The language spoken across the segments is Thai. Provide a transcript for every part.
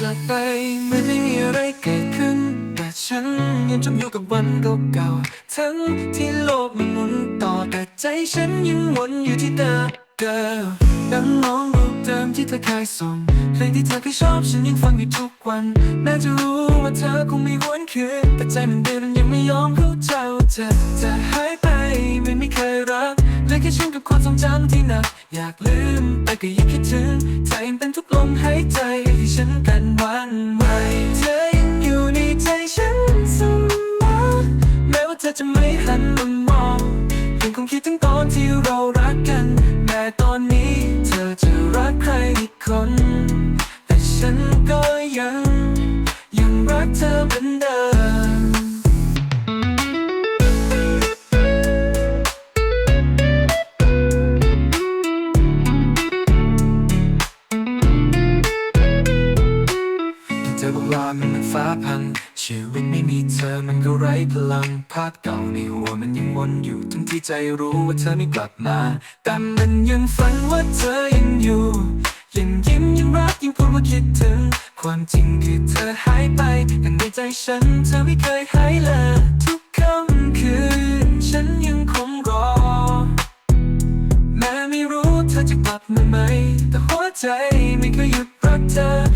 จากไปไม่ได้มีอะไรเกิดขึ้น แต่ฉันยังจมอยู่กับวันเก่าๆทั้งที่โลกมันหมุนต่อแต่ใจฉันยังวนอยู่ที่เดิมเดิมดังมองรูปเดิมที่เธอเคยส่งเพลงที่เธอเคยชอบฉันยังฟังอยู่ทุกวันแม้จะรู้ว่าเธอคงไม่หวนคืนแต่ใจมันเดินยังไม่ยอมเข้าใจว่าเธอจะหายไปไม่มีใครรักเลือแค่ฉันกับความทรงจำที่หนักอยากลืมแต่ก็ยังคิดถึงใจยังเป็นทุกลมหายใจที่ฉันกัน วันใหวเธอยังอยู่ในใจฉันเสมอแม้ว่าเธอจะไม่หันมามองยังคงคิดถึงตอนที่เรารักกัน แม้ตอนนี้เธอจะรักใครอีกคน แต่ฉันก็ยัง ยังรักเธอเหมือน ธอบอกว่ามันเหมือนฟ้าพัง ชีวิตไม่มีเธอมันก็ไร้พลังภาพเก่าในหัวมันยังวนอยู่ ทั้งที่ใจรู้ว่าเธอไม่กลับมา แต่มันยังฝันว่าเธอยังอยู่ยังยิ้มยังรักยังพูดว่าคิดถึง ความจริงคือเธอหายไปแต่ในใจฉันเธอไม่เคยหายเลยทุกค่ำคืนฉันยังคงรอ แม้ไม่รู้เธอจะกลับมาไหม แต่หัวใจไม่เคยหยุดรักเธอ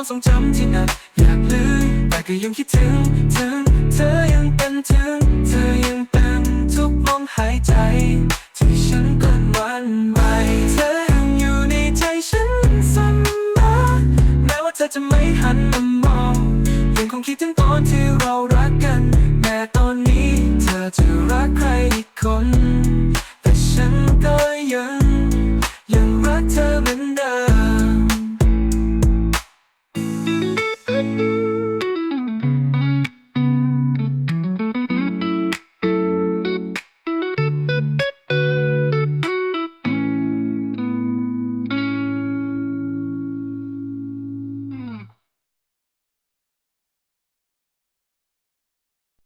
ความทรงจำที่หนักอยากลืมแต่ก็ยังคิดถึงถึง เธอยังเป็นถึง เธอยังเป็นทุกลมหายใจ ที่ฉันกลันวันไปเธอยังอยู่ในใจฉันเสมอแม้ว่าเธอจะไม่หันมามองยังคงคิดถึงตอนที่เรา